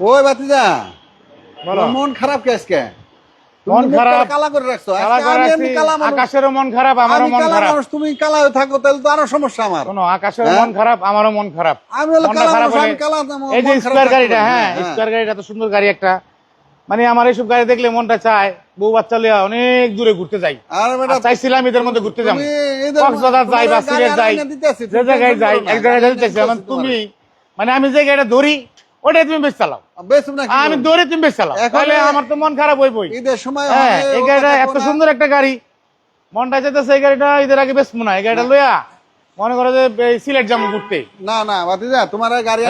ওই বাতিজা মন খারাপ কে আজকে? মন খারাপ। কালা করে রাখছো। কালা আজকে করে আমি রাখছি, এমনি কালা মানুষ। আকাশেরও মন খারাপ আমারও মন খারাপ। মানুষ তুমি কালা থাকো তাহলে তো আরও সমস্যা আমার। শোনো আকাশের হ্যাঁ? মন খারাপ আমারও মন খারাপ। আমি হলো মনটা খারাপ আমি কালা, এই যে মন খারাপ স্কোয়ার থাকতে গাড়িটা হ্যাঁ হ্যাঁ। গাড়িটা তো সুন্দর গাড়ি একটা। মানে আমার এইসব গাড়ি দেখলে মনটা চায় বউ বাচ্চা লিয়া অনেক দূরে ঘুরতে যাই। চাইছিলাম এদের মধ্যে ঘুরতে যাব। কক্সবাজার যাই বা সিলেট যাই। আনাইনা দিতে আসি, যে জায়গায় যাই এক জায়গায় যেতে চাইছি আনাইনা আমার দিতে তুমি মানে আমি যে গাড়িটা ধরি ওটাই তুমি বেশ চালাও। কি আমি দৌড়ে তুমি বেশ চালাও। তাহলে আমার তো মন খারাপ হই বই ঈদের সময় হ্যাঁ এই গাড়িটা এত সুন্দর একটা গাড়ি। মনটা চাইতেছে এই গাড়িটা ঈদের আগে বেশ মনে হয় এই গাড়িটা লইয়া মনে করো যে সিলেট যাব ঘুরতে। না না বাতিজা তোমার গাড়ি।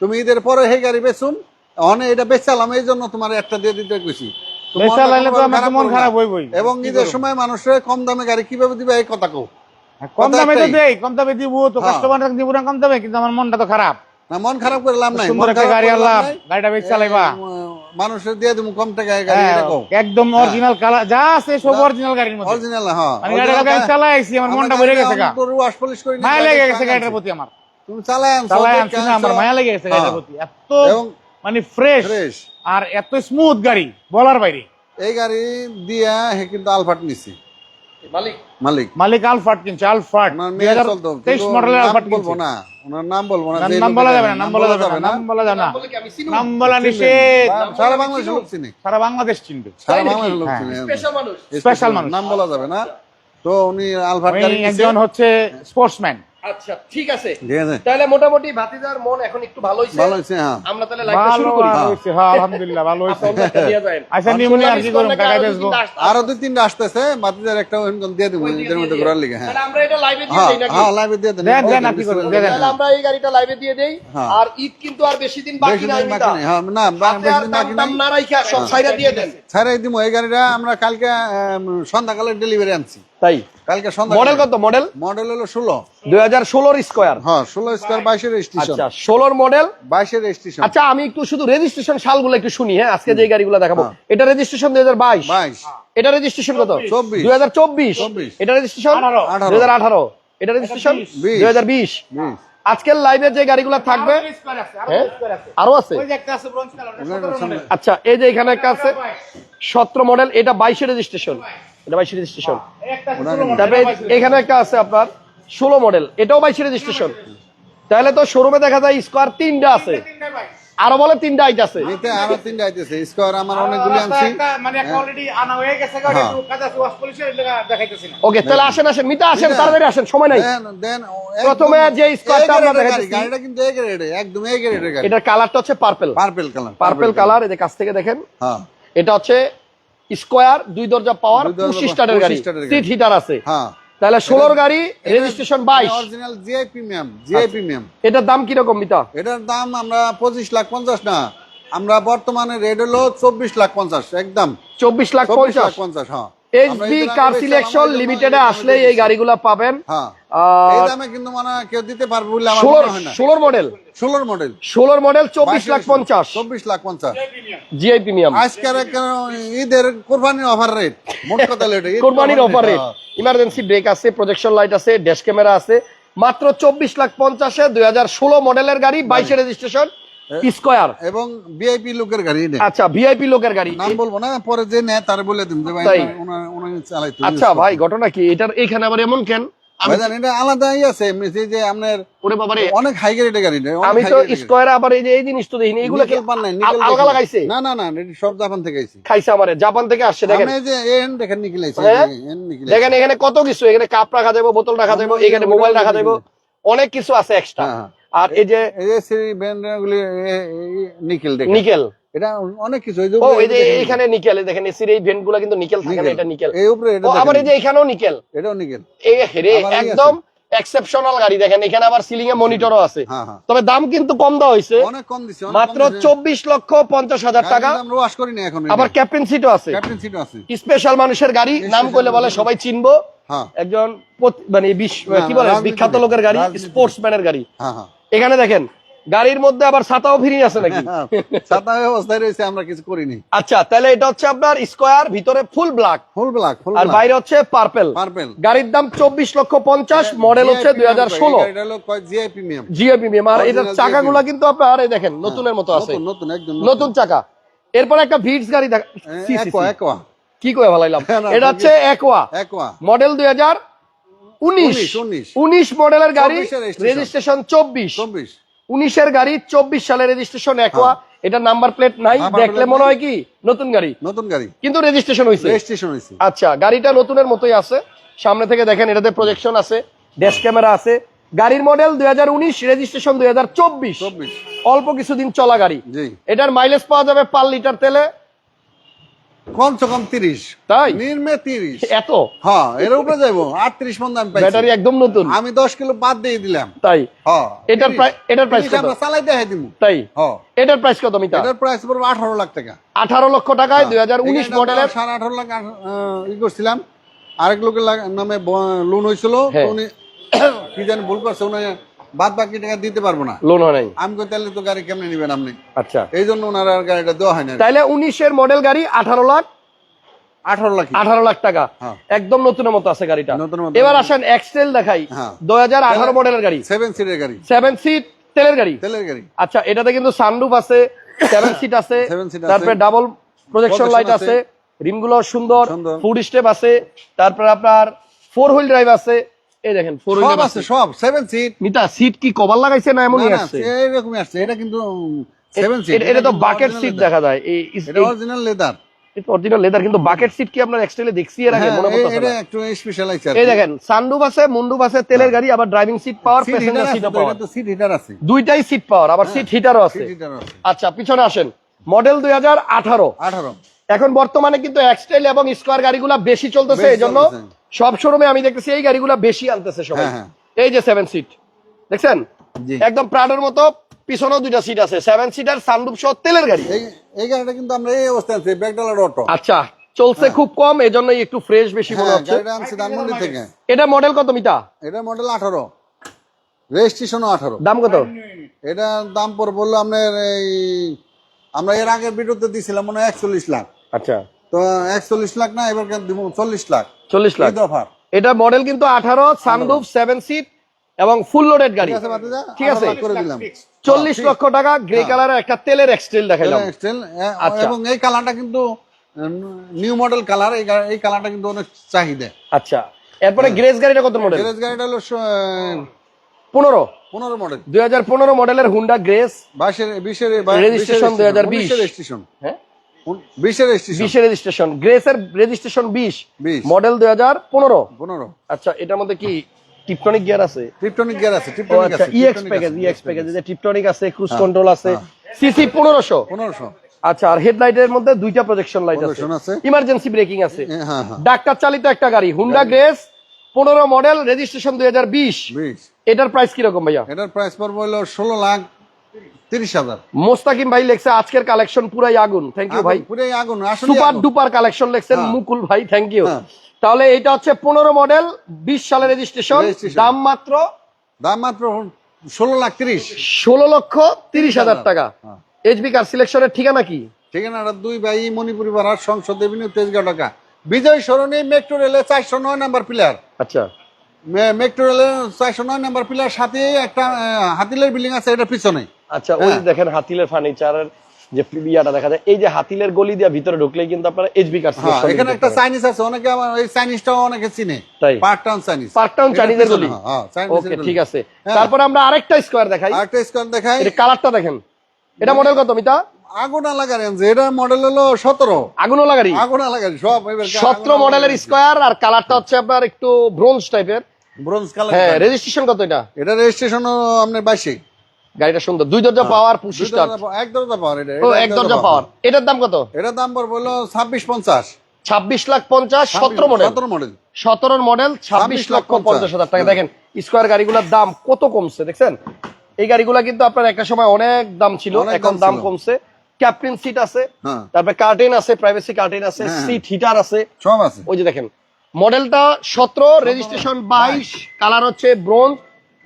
তুমি ঈদের পরে সেই গাড়ি বেচুম। অনে এটা বেচালাম এই জন্য তোমার একটা দিয়ে দিতে কইছি। তো মন খারাপ হই বই এবং ঈদের সময় মানুষের কম দামে গাড়ি কীভাবে দিবে এই কথা কও। কম দামে তো। দেই কম দামে দিব তো হ্যাঁ। কাস্টমার দিব না কম দামে কিন্তু আমার মনটা তো খারাপ। না মন খারাপ করে লাভ নাই সুন্দর একটা গাড়ি আনলাম গাড়িটা বেশ চালাইবা মানুষের দিয়ে কম টাকায় গাড়ি হ্যাঁ, এটা কও একদম অরিজিনাল কালার যা আছে সব অরিজিনাল গাড়ির মধ্যে। অরিজিনাল হ্যাঁ আমি গাড়িটা আমি চালাই আইছি আমার মনটা ভরে গেছে গা। ওয়াশ পলিশ করে মায়া লেগে গেছে গাড়িটার প্রতি আমার। তুমি চালাই আনছো দেখে আনছি না আমার মায়া লেগে গেছে গাড়িটার হ্যাঁ। প্রতি। এত মানে ফ্রেশ ফ্রেশ আর এত স্মুথ গাড়ি বলার বাইরে। এই গাড়ি দিয়া হে কিন্তু আলফাট নিছি। মালিক। মালিক। মালিক আলফাট কিনছে আলফাট। তেইশ মডেলের আলফাট বলব না। ওনার নাম বলব না নাম- যে নাম লোকের বলা যাবে না নাম বলা যাবে না নাম বলা যাবে না। বলে কি আমি চিনি? নাম বলা নিষেধ। সারা বাংলাদেশ লোক চিনি। সারা বাংলাদেশ চিনবে। সারা বাংলাদেশ লোক হ্যাঁ। স্পেশাল মানুষ। স্পেশাল মানুষ। নাম বলা যাবে না। তো উনি আলফাট। একজন হচ্ছে স্পোর্টসম্যান আচ্ছা ঠিক আছে। তাহলে মোটামুটি ভাতিজার মন এখন একটু ভালো হইছে। ভালো হয়েছে হ্যাঁ। আমরা তাহলে লাইভটা শুরু করি। ভালো হয়েছে হ্যাঁ আলহামদুলিল্লাহ ভালো হয়েছে আপনার একটা দিয়ে যাবেন। আচ্ছা নিউমোনিয়া আর কি বেচবো দুই তিনটা আসতেছে বাতিজার একটা ওইরকম দিয়ে দিব ওইদিকে মধ্যে ঘোরার লিগে হ্যাঁ। আমরা এটা লাইভে দিয়ে হ্যাঁ দেই নাকি? হ্যাঁ লাইভে দিয়ে দেন দেন, দেন, আপনি করবেন, দেন। তাহলে আমরা এই গাড়িটা লাইভে দিয়ে দেই। হ্যাঁ। আর ঈদ কিন্তু আর বেশি দিন বাকি নাই বাকি। হ্যাঁ না বেশি দিন বাকি টাম না রাইখা সব ছাইরা দিয়ে দেন। ছাড়াই দিব এই গাড়িটা আমরা কালকে সন্ধ্যাকালে ডেলিভারি আনছি। তাই? কালকে সন্ধ্যা মডেল কত? মডেল? মডেল হলো ষোলো। দুই হাজার ষোলোর স্কোয়ার। হ্যাঁ ষোলো স্কোয়ার বাইশের রেজিস্ট্রেশন আচ্ছা ষোলোর মডেল? বাইশের রেজিস্ট্রেশন আচ্ছা আমি একটু শুধু রেজিস্ট্রেশন সালগুলো একটু শুনি হ্যাঁ আজকে যে গাড়িগুলো দেখাবো। হ্যাঁ। এটা রেজিস্ট্রেশন দুই হাজার বাইশ। বাইশ। এটা রেজিস্ট্রেশন কত? চব্বিশ। দুই হাজার চব্বিশ। এটা রেজিস্ট্রেশন। দুই হাজার আঠারো। এটা রেজিস্ট্রেশন। দুই হাজার বিশ। আজকের লাইভে যে গাড়িগুলো থাকবে হ্যাঁ? আরও আছে? ওই যে একটা আছে ব্রোঞ্জ কালার ওটা 17 মডেল। আচ্ছা এই যে এখানে একটা আছে সতেরো মডেল এটা বাইশের রেজিস্ট্রেশন এটা রেজিস্ট্রেশন। এই একটা আছে 16 মডেল, তারপরে এখানে একটা আছে আপনার ষোলো মডেল এটাও বাইশের রেজিস্ট্রেশন। তাহলে তো শোরুমে দেখা যায় স্কোয়ার তিনটা আছে। আরও বলে তিনটা আইট আছে। আরও তিনটা আইতেছে স্কোয়ার আমার অনেকগুলি আনছি। মানে আনা হয়ে গেছে হ্যাঁ। দেখাইতেছি না। ওকে তাহলে আসেন আসেন মিতা আসেন। তাড়াতাড়ি আসেন সময় নাই। দেন দেন প্রথমে যে স্কোয়ারটা আমরা দেখাইতেছি। গাড়িটা কিন্তু রেটে একদম গাড়ি। এটার কালারটা হচ্ছে purple purple colour purple colour এই যে কাছ থেকে দেখেন। হ্যাঁ। এটা হচ্ছে স্কোয়ার দুই দরজা পাওয়ার পঁচিশ স্টারের গাড়ি। 25 স্টারের গাড়ি। সিট হিটার আছে। হ্যাঁ। তাহলে ষোলোর গাড়ি রেজিস্ট্রেশন বাইশ। অরিজিনাল প্রিমিয়াম জে প্রিমিয়াম এটার দাম কীরকম মিতা? এটার দাম আমরা পঁচিশ লাখ পঞ্চাশ না আমরা বর্তমানে রেট হলো চব্বিশ লাখ পঞ্চাশ একদম। চব্বিশ লাখ চব্বিশ লাখ পঞ্চাশ। পঞ্চাশ হ্যাঁ। আমরা এইচডি এই দামে কার সিলেকশন লিমিটেডে আসলে। এই গাড়িগুলা পাবেন। হ্যাঁ। কিন্তু মানে কেউ দিতে পারবে বলে আমার মনে হয় না। ষোলোর মডেল ষোলোর মডেল ষোলোর মডেল চব্বিশ লাখ পঞ্চাশ। চব্বিশ লাখ পঞ্চাশ। জিআই প্রিমিয়াম আজকের ঈদের কোরবানির অফার রেট মোট কথা লেট কোরবানির অফার রেট ইমার্জেন্সি ব্রেক আছে প্রজেকশন লাইট আছে ড্যাশ ক্যামেরা আছে। মাত্র চব্বিশ লাখ পঞ্চাশে দুই হাজার ষোলো মডেলের গাড়ি বাইশে রেজিস্ট্রেশন স্কোয়ার। এবং ভিআইপি লোকের গাড়ি আচ্ছা ভিআইপি লোকের গাড়ি। নাম বলব না পরে যে নেয় তার বলে দিন যে ভাই? ওনার- ওনার আচ্ছা ভাই ঘটনা কি? এটার এখানে আবার এমন কেন? এটা আলাদাই আছে যে আপনার ওরে বাবারে। অনেক হাই গ্রেডের গাড়ি আমি তো। স্কোয়ারে আবার এই যে এই জিনিস তো দেখিনি এগুলো কি পান নাই, আলগা লাগাইছে? না না না সব জাপান থেকে আইছে। খাইছে আমারে জাপান থেকে আসছে দেখেন। এই যে এন দেখেন নিকেল আইছে হ্যাঁ? এন নিকেল দেখেন এখানে কত কিছু এখানে কাপ রাখা যাবে বোতল রাখা যাবে এখানে মোবাইল রাখা যাবে অনেক কিছু আছে এক্সট্রা। আর এই যে নিকেল দেখেন। নিকেল। এটা অনেক কিছু এই যে ও এই যে এখানে নিকেল দেখেন এসির এই কিন্তু নিকেল থাকে না এটা নিকেল। এই উপরে এটা আবার এই যে এখানেও নিকেল। এটাও নিকেল। এই হেরে একদম এক্সেপশনাল গাড়ি দেখেন এখানে আবার সিলিং এ মনিটরও আছে। হ্যাঁ হ্যাঁ। তবে দাম কিন্তু কম দেওয়া হয়েছে। অনেক কম দিছে মাত্র কম দিছে। চব্বিশ লক্ষ পঞ্চাশ হাজার টাকা। আমরা ওয়াশ করি না এখন আবার ক্যাপ্টেন সিটও আছে। ক্যাপ্টেন সিটও আছে। স্পেশাল মানুষের গাড়ি নাম করলে বলে সবাই চিনবো। হ্যাঁ। একজন মানে কি বলে? বিখ্যাত লোকের গাড়ি। স্পোর্টসম্যানের গাড়ি। হ্যাঁ হ্যাঁ। এখানে দেখেন গাড়ির মধ্যে আবার ছাতাও ফ্রি আছে নাকি? ছাতা অবস্থায় রয়েছে আমরা কিছু করিনি। আচ্ছা তাহলে এটা হচ্ছে আপনার স্কোয়ার ভিতরে ফুল ব্ল্যাক। ফুল ব্ল্যাক আর বাইরে হচ্ছে পার্পেল। পার্পেল। গাড়ির দাম চব্বিশ লক্ষ পঞ্চাশ মডেল হচ্ছে দুই হাজার ষোলো। জিও প্রিমিয়াম আর এটার চাকাগুলো কিন্তু আপনার এই দেখেন নতুনের মতো আছে। নতুন একদম নতুন। চাকা। এরপর একটা ভিটস গাড়ি দেখা কি করে ভালাইলাম? না, এটা হচ্ছে একোয়া একোয়া মডেল দুই হাজার উনিশ। মডেলের গাড়ি 24 এর registration। রেজিস্ট্রেশন চব্বিশ। উনিশের গাড়ি চব্বিশ সালের রেজিস্ট্রেশন একোয়া। এটা নাম্বার প্লেট নাই। দেখলে মনে হয় কি? নতুন গাড়ি। নতুন গাড়ি। কিন্তু রেজিস্ট্রেশন হয়েছে রেজিস্ট্রেশন হয়েছে আচ্ছা গাড়িটা নতুনের মতোই আছে। সামনে থেকে দেখেন এটাতে প্রজেকশন আছে। ড্যাশ ক্যামেরা আছে। গাড়ির মডেল দুই হাজার উনিশ রেজিস্ট্রেশন দুই হাজার চব্বিশ। চব্বিশ। অল্প কিছুদিন চলা গাড়ি। এটার মাইলেজ পাওয়া যাবে পার লিটার তেলে। কমসে কম তিরিশ। তাই? নির্মে তিরিশ। এত? হ্যাঁ এর উপরে যাইবো। আটত্রিশ মন দাম ব্যাটারি একদম নতুন। আমি দশ কিলো বাদ দিয়ে দিলাম। তাই? হ্যাঁ। এটার 30 এটার প্রাইস আমরা চালাই দেখাই দিব তাই? হ্যাঁ। এটার প্রাইস কত মিটার এটার প্রাইস পড়বে আঠারো লাখ টাকা। আঠারো লক্ষ টাকায় দুই হাজার উনিশ মডেলের সাড়ে আঠারো লাখ ই করছিলাম। আরেক লোকের নামে লোন হয়েছিল হ্যাঁ। উনি কি জানি ভুল করছে উনি বাদ বাকি টাকা দিতে পারব না। লোন হয় নাই? আমি কই তাহলে তো গাড়ি কেমনে নিবেন আপনি? আচ্ছা। এই জন্য ওনার আর গাড়িটা দেওয়া হয় না তাইলে উনিশের মডেল গাড়ি আঠারো লাখ। আঠারো লাখ আঠারো লাখ টাকা। হ্যাঁ। একদম নতুনের মতো আছে গাড়িটা। এবার আসেন এক্সেল দেখাই। হ্যাঁ। দুই হাজার আঠারো মডেলের গাড়ি। সেভেন সিটের গাড়ি। সেভেন সিট তেলের গাড়ি। তেলের গাড়ি। আচ্ছা এটাতে কিন্তু সানরুফ আছে সেভেন সিট আছে তারপরে ডাবল প্রজেকশন লাইট আছে। আছে। রিমগুলো সুন্দর সুন্দর। ফুড স্টেপ আছে তারপরে আপনার ফোর হুইল ড্রাইভ আছে এই দেখেন ফোর সব আছে সব সেভেন সিট মিতা সিট কি কভার লাগাইছে না এমনই আছে এইরকমই আসছে? এটা কিন্তু সেভেন সিট এটা- এটা তো বাকেট সিট দেখা যায় এই এটা অরিজিনাল লেদার অরিজিনাল লেদার কিন্তু বাকেট সিট কি আপনার এক্সটেলে দেখছি এর আগে মনে পড়তেছে হ্যাঁ, এটা একটু স্পেশাল এই দেখেন সানরুফ আছে মুন্ডুফ আছে তেলের গাড়ি আবার ড্রাইভিং সিট পাওয়ার প্যাসেঞ্জার সিটও পাওয়ার সিট হিটার আছে। দুইটাই সিট পাওয়ার আবার সিট হিটারও আছে। আচ্ছা পিছনে আসেন। মডেল দুই হাজার আঠারো। আঠারো। এখন বর্তমানে কিন্তু এক্সটেল এবং স্কোয়ার গাড়িগুলা বেশি চলতেছে এই জন্য। সব শোরুমে আমি দেখতেছি এই গাড়িগুলা বেশি আনতেছে সবাই। হ্যাঁ, হ্যাঁ। এই যে সেভেন সিট দেখছেন? একদম প্রাডোর মতো পিছনেও দুইটা সিট আছে। সেভেন সিটার সানরুফ সহ তেলের গাড়ি। এই গাড়িটা কিন্তু আমরা এই অবস্থায় আছি ব্যাকডালার অটো আচ্ছা চলছে খুব কম এই জন্যই একটু ফ্রেশ বেশি মনে হ্যাঁ হচ্ছে। গাড়িটা আনছি ধানমন্ডি থেকে। এটা মডেল কত মিটা এটা মডেল আঠারো। রেজিস্ট্রেশনও আঠারো। দাম কত? এটা দাম পর বলল আপনার এই আমরা এর আগের ভিডিওতে দিছিলাম মনে হয় একচল্লিশ লাখ। আচ্ছা। তো একচল্লিশ লাখ না এবার দিব? চল্লিশ লাখ। চল্লিশ লাখ। এটা মডেল কিন্তু আঠারো সানরুফ সেভেন সিট এবং ফুল লোডেড গাড়ি। ঠিক আছে চল্লিশ লক্ষ টাকা গ্রে কালারের একটা তেলের এক্সটেল দেখাইলাম আচ্ছা। এবং এই কালারটা কিন্তু নিউ মডেল কালার এই কালারটা কিন্তু অনেক চাহিদা। আচ্ছা। এরপরে গ্রেস গাড়িটা কত মডেল গ্যারেজ গাড়িটা হলো পনেরো। পনেরো মডেল দুই হাজার পনেরো মডেলের হুন্ডা গ্রেস বাইশের বিশের Registration 2020 রেজিস্ট্রেশন হ্যাঁ? বিশের বিশের রেজিস্ট্রেশন গ্রেসের রেজিস্ট্রেশন বিশ। মডেল দুই হাজার পনেরো। পনেরো। আচ্ছা এটার মধ্যে কি টিপটনিক গিয়ার আছে? টিপটনিক গিয়ার আছে টিপটনিক আচ্ছা আছে ইএক্স প্যাকেজ ইএক্স প্যাকেজ যে টিপটনিক আছে ক্রুজ কন্ট্রোল আছে সিসি পনেরোশো। পনেরোশো। আচ্ছা আর হেডলাইটের মধ্যে দুইটা প্রজেকশন লাইট আছে। ইমার্জেন্সি ব্রেকিং আছে। হ্যাঁ হ্যাঁ। ডাক্তার চালিত একটা গাড়ি হুন্ডা গ্রেস পনেরো মডেল রেজিস্ট্রেশন দুই হাজার বিশ। এটার প্রাইস কীরকম ভাইয়া? এটার প্রাইস পড়বে হলো ষোলো লাখ মোস্তাকিম ভাই লেখছে আজকের কালেকশন পুরাই আগুন। থ্যাংক ইউ ভাই। পুরে আগুন সুপার ডুপার কালেকশন লেখছেন হ্যাঁ। মুকুল ভাই থ্যাংক ইউ। তাহলে এটা হচ্ছে পনেরো মডেল বিশ সালের রেজিস্ট্রেশন দাম মাত্র দাম মাত্র ষোলো লাখ তিরিশ। ষোলো লক্ষ তিরিশ হাজার টাকা। এইচবি কার সিলেকশনের ঠিকানা কি? ঠিকানাটা দুই ভাই মণিপুরি পাড়ার সংসদ এভিনিউ তেজগাঁও টাকা বিজয় সরণি মেট্রো রেলে চারশো নয় নাম্বার পিলার আচ্ছা। মেট্রো রেলের চারশো নয় নাম্বার পিলার সাথে একটা হাতিলের বিল্ডিং আছে এটা পিছনে। আচ্ছা ওই হ্যাঁ। দেখেন হাতিলের ফার্নিচারের যে ইয়াটা দেখা যায় এই যে হাতিলের গলি দিয়ে ভিতরে কিন্তু আপনারা এইচবি হ্যাঁ এখানে একটা চাইনিজ আছে অনেকে আমার চাইনিজটাও অনেকে চিনে। তাই? Park Town Chinese Park Town চাইনিজের গলি? হ্যাঁ ওকে ঠিক আছে। হ্যাঁ। তারপরে আমরা আরেকটা স্কোয়ার দেখাই। আরেকটা স্কোয়ার দেখাই। এটা কালারটা দেখেন। এটা মডেল কত মিতা? আগুন লাগার এটা মডেল হলো সতেরো। আগুনওয়ালা গাড়ি আগুন লাগার সব সতেরো মডেলের স্কোয়ার আর কালারটা হচ্ছে আপনার একটু ব্রোঞ্জ টাইপের ব্রোঞ্জ কালার হ্যাঁ রেজিস্ট্রেশন কত এটা? এটা রেজিস্ট্রেশন আপনার বাইশে। গাড়িটা সুন্দর। দুই দরজা পাওয়ার পঁচিশ দুই দরজা এক দরজা পাওয়ার এটা। ও এক দরজা পাওয়ার। এটার দাম কত? এটার দাম পড়বে হলো ছাব্বিশ পঞ্চাশ। ছাব্বিশ লাখ পঞ্চাশ সতেরো মডেল সতেরো মডেল সতেরোর মডেল ছাব্বিশ 26 লক্ষ পঞ্চাশ হাজার টাকা। দেখেন স্কোয়ার গাড়িগুলোর দাম কত কমছে দেখছেন? এই গাড়িগুলা কিন্তু আপনার একটা সময় অনেক দাম ছিল এখন দাম কমছে। ক্যাপ্টেন সিট আছে হ্যাঁ। তারপরে কার্টেন আছে প্রাইভেসি কার্টেন আছে হ্যাঁ। সিট হিটার আছে। সব আছে। ওই যে দেখেন মডেলটা সতেরো রেজিস্ট্রেশন বাইশ কালার হচ্ছে ব্রোঞ্জ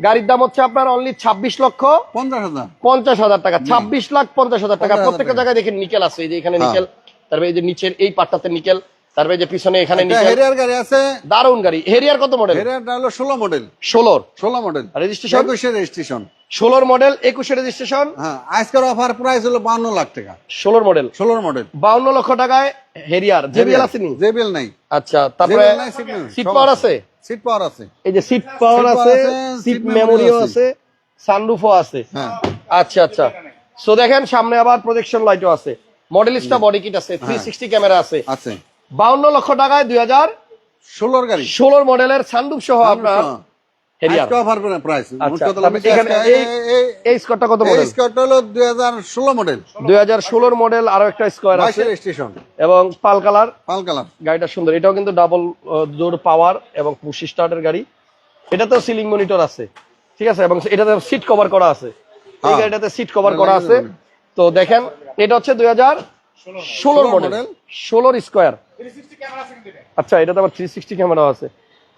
গাড়ির দাম হচ্ছে আপনার অনলি ছাব্বিশ লক্ষ পঞ্চাশ হাজার। পঞ্চাশ হাজার টাকা ছাব্বিশ লাখ পঞ্চাশ হাজার টাকা। প্রত্যেকটা জায়গায় দেখেন নিকেল আছে এই যে এখানে হ্যাঁ। নিকেল তারপরে এই যে নিচের এই পাটটাতে নিকেল তারপরে যে পিছনে এখানে হেরিয়ার গাড়ি আছে। দারুণ গাড়ি। হেরিয়ার কত মডেল হেরিয়ারটা হলো ষোলো মডেল ষোলোর? ষোলো মডেল রেজিস্ট্রেশন একুশের রেজিস্ট্রেশন ষোলোর মডেল একুশে রেজিস্ট্রেশন হ্যাঁ আজকের অফার প্রাইস হলো বান্ন লাখ টাকা। ষোলোর মডেল ষোলোর মডেল বাউন্ন লক্ষ টাকায় হেরিয়ার জেবিএল জেবিএল নাই। আচ্ছা তারপরে সিট পাওয়ার আছে। সিট পাওয়ার আছে। এই যে সিট পাওয়ার আছে সিট মেমোরিও আছে। সানরুফও আছে। হ্যাঁ। আচ্ছা আচ্ছা। সো দেখেন সামনে আবার প্রজেকশন লাইটও আছে। মডেলিস্টা বডি কিট আছে থ্রি সিক্সটি ক্যামেরা আছে। আছে। বাউন্ন লক্ষ টাকায় দুই হাজার ষোলোর গাড়ি। ষোলোর মডেলের সানরুফ সহ আপনার এবং পাল কালার। পাল কালার। গাড়িটা সুন্দর। এটাও কিন্তু ডাবল পাওয়ার এবং পুশি স্টার্টের গাড়ি। এটাতেও সিলিং মনিটর আছে। ঠিক আছে? এবং এটাতে সিট কভার করা আছে। এই হ্যাঁ। গাড়িটাতে সিট কভার করা আছে। তো দেখেন এটা হচ্ছে দুই হাজার ষোলোর মডেল ষোলোর স্কোয়ার আচ্ছা এটাতে আবার থ্রি সিক্সটি ক্যামেরাও আছে।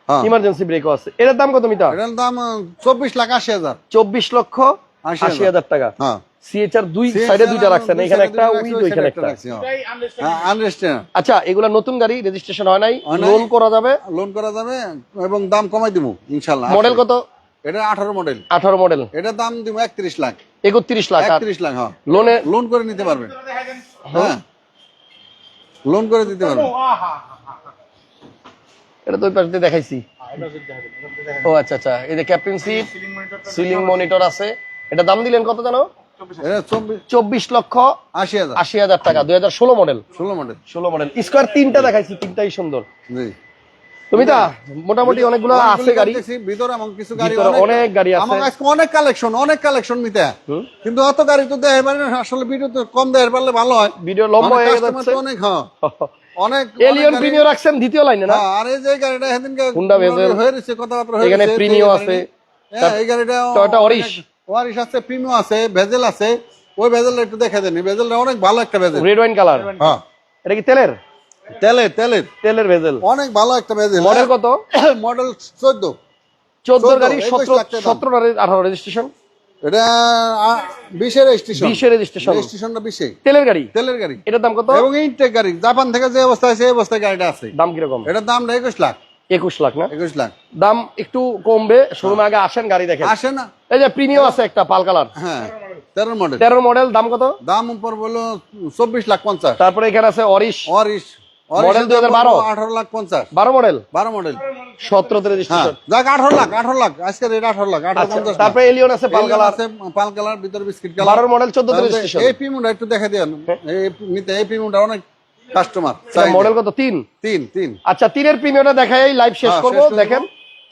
হ্যাঁ। ইমার্জেন্সি ব্রেকও আছে। এটার দাম কত মিটার এটার দাম চব্বিশ লাখ আশি হাজার। চব্বিশ লক্ষ আশি হাজার। টাকা। হ্যাঁ। সিএচআর দুই সাইডে দুইটা রাখছেন। এখানে একটা উইথ ওইখানে একটা। আনরেস্টেড আচ্ছা এগুলা নতুন গাড়ি রেজিস্ট্রেশন হয় নাই? লোন করা যাবে? লোন করা যাবে এবং দাম কমাই দিব ইনশাল্লাহ মডেল কত? এটা আঠারো মডেল আঠারো মডেল এটার দাম দিব একত্রিশ লাখ। একত্রিশ লাখ আর একত্রিশ লাখ হ্যাঁ। লোনে লোন করে নিতে পারবেন হ্যাঁ। লোন করে দিতে পারব। এটা তো ওই পাশ দিয়ে দেখাইছি। ও আচ্ছা আচ্ছা। এই যে ক্যাপ্টেন সিট সিলিং মনিটর আছে। এটা দাম দিলেন কত জানো? চব্বিশ লক্ষ আশি হাজার। আশি হাজার টাকা দুই হাজার ষোলো মডেল ষোলো মডেল ষোলো মডেল স্কোয়ার তিনটা দেখাইছি তিনটাই সুন্দর। জি। তুমি তা মোটামুটি অনেকগুলো আছে গাড়ি। ভিতরে কিছু গাড়ি অনেক গাড়ি আছে। আমার আজকে অনেক কালেকশন অনেক কালেকশন মিতে। কিন্তু অত গাড়ি তো দেয় পারে আসলে ভিডিও তো কম দেয় পারলে ভালো হয়। ভিডিও লম্বা অনেক হয়ে যাচ্ছে। অনেক হ্যাঁ। অনেক এলিয়ন প্রিমিয়ার রাখছেন দ্বিতীয় লাইনে না? হ্যাঁ, আর এই যে গাড়িটা Vezel। হয়ে রয়েছে কথাবার্তা হয়ে এখানে আছে। হ্যাঁ, এই গাড়িটা Auris। ওয়ারিশ আছে প্রিমিও আছে ভেজেল আছে। ওই ভেজেলটা একটু দেখে দেন ভেজেলটা অনেক ভালো একটা ভেজেল রেড ওয়াইন কালার হ্যাঁ। এটা কি তেলের? তেলে তেলের। তেলের ভেজেল। অনেক ভালো একটা ভেজেল। মডেল কত? মডেল চোদ্দ। চোদ্দ 14, গাড়ি 21 সতেরো লাখ টাকা সতেরো আঠারো রেজিস্ট্রেশন? এটা বিশের স্টেশন বিশের রেজিস্ট্রেশন। স্টেশনটা বিশে। তেলের গাড়ি? তেলের গাড়ি। এটার দাম কত? এবং ইনটেক গাড়ি। জাপান থেকে যে অবস্থা আছে এই অবস্থায় গাড়িটা আছে। দাম কীরকম? এটার দাম একুশ লাখ। একুশ লাখ না? একুশ লাখ। দাম একটু কমবে শোরুমে আগে আসেন গাড়ি দেখেন। না। এই যে প্রিমিয়াম আছে একটা পাল কালার। হ্যাঁ তেরো মডেল তেরো মডেল দাম কত? দাম উপর বলল চব্বিশ লাখ পঞ্চাশ। তারপরে এখানে আছে অরিশ। অরিশ। Model 2012 আঠারো লাখ পঞ্চাশ। বারো মডেল বারো মডেল সতেরোতে হ্যাঁ রেজিস্ট্রেশন যাক আঠারো লাখ আঠারো লাখ আজকে রেট আঠারো লাখ আঠারো আচ্ছা পঞ্চাশ তারপরে এলিয়ন আছে পাল কালার আছে পাল কালার ভিতরে বিস্কিট কালার বারোর মডেল চোদ্দতে রেজিস্ট্রেশন এই পিমুটা একটু দেখে দেন। এই নিতে এই পিমুটা অনেক কাস্টমার মডেল কত? তিন। তিন তিন। আচ্ছা তিনের প্রিমিয়ামটা দেখাই লাইভ শেষ হ্যাঁ, করব। দেখেন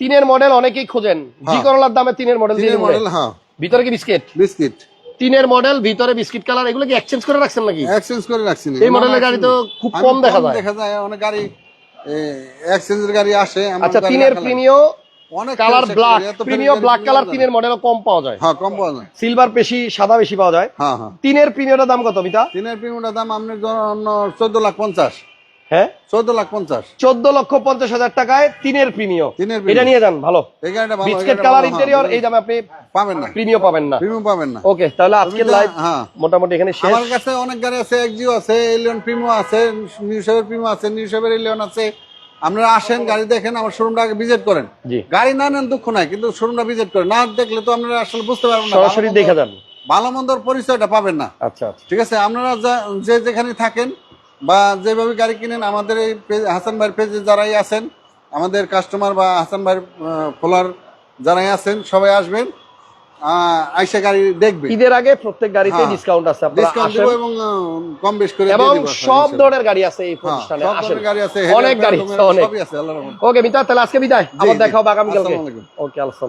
তিনের মডেল অনেকেই খোঁজেন। জি করলার দামে তিনের মডেল তিনের মডেল মডেল হ্যাঁ। ভিতরে কি বিস্কিট বিস্কিট তিনের মডেল ভিতরে বিস্কিট কালার এগুলো কি এক্সচেঞ্জ করে রাখছেন নাকি? এক্সচেঞ্জ করে রাখছি এই মডেলের গাড়ি তো খুব কম দেখা যায়। দেখা যায় অনেক গাড়ি এক্সচেঞ্জের গাড়ি আসে আচ্ছা তিনের রাখা অনেক কালার ব্ল্যাক প্রিমিয় ব্ল্যাক। তিনের মডেল কম পাওয়া যায়। হ্যাঁ কম পাওয়া যায়। সিলভার বেশি সাদা বেশি পাওয়া যায়। হ্যাঁ হ্যাঁ। তিনের দাম কত মিতা? তিনের প্রিমিয়ামটার দাম আপনার জন্য চোদ্দ লাখ পঞ্চাশ। হ্যাঁ? চোদ্দ লাখ পঞ্চাশ। চোদ্দ লক্ষ পঞ্চাশ হাজার টাকায় তিনের প্রিমিয় এটা নিয়ে যান ভালো। এই গাড়িটা ভালো বিস্কিট এই গাড়িটা কালার ইন্টেরিয়র হ্যাঁ, এই দামে আপনি পাবেন না। প্রিমিয় পাবেন না। প্রিমিয়াম পাবেন না। ওকে তাহলে আজকের লাইভ হ্যাঁ। মোটামুটি এখানে শেষ। আমার কাছে অনেক গাড়ি আছে এক্সিও আছে এলিয়ন প্রিমিও আছে নিউ শেভের আছে নিউ শেভের এলিয়ন আছে। আপনারা আসেন গাড়ি দেখেন আমার শোরুমটা আগে ভিজিট করেন। গাড়ি না নেন দুঃখ নাই কিন্তু শোরুমটা ভিজিট করেন। না দেখলে তো আপনারা আসলে বুঝতে পারবেন না। সরাসরি দেখে যান। ভালো মন্দর পরিচয়টা পাবেন না। আচ্ছা আচ্ছা। ঠিক আছে আপনারা যে যেখানে থাকেন বা যেভাবে গাড়ি কিনেন আমাদের এই হাসান ভাইয়ের পেজে যারাই আছেন আমাদের কাস্টমার বা হাসান ভাইয়ের ফলোয়ার যারাই আছেন সবাই আসবেন আহ, আইসা গাড়ি দেখবে। ঈদের আগে প্রত্যেক গাড়িতে হ্যাঁ। ডিসকাউন্ট আছে ডিসকাউন্ট দেবো এবং কম বেশ করে এবং সব ধরনের গাড়ি আছে এই হ্যাঁ, প্রতিষ্ঠানে গাড়ি আছে অনেক গাড়ি অনেক। সবই আছে আল্লাহর রহমতে। ওকে মিতা তাহলে আজকে বিদায়। আবার দেখা হবে ওকে আল্লাহ